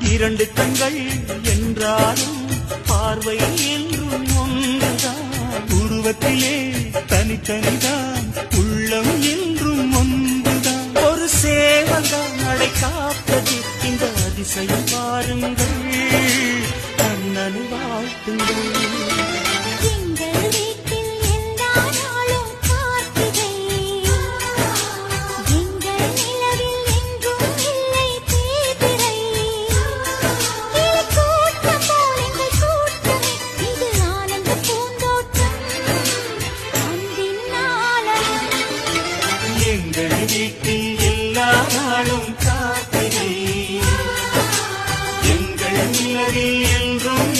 இரண்டு கண்கள் என்றாலும் பார்வை என்றும் ஒன்றுதான். உருவத்திலே தனித்தனிதான் உள்ளம் என்றும் ஒன்றுதான். ஒரு சேவல்தான் நடை காப்பது இந்த அதிசயம் பாருங்கள் கண்ணனை வாழ்த்துங்கள். எங்கள் வீட்டில் எல்லா நாளும் காத்திரை. எங்கள் நிலவில் என்றும்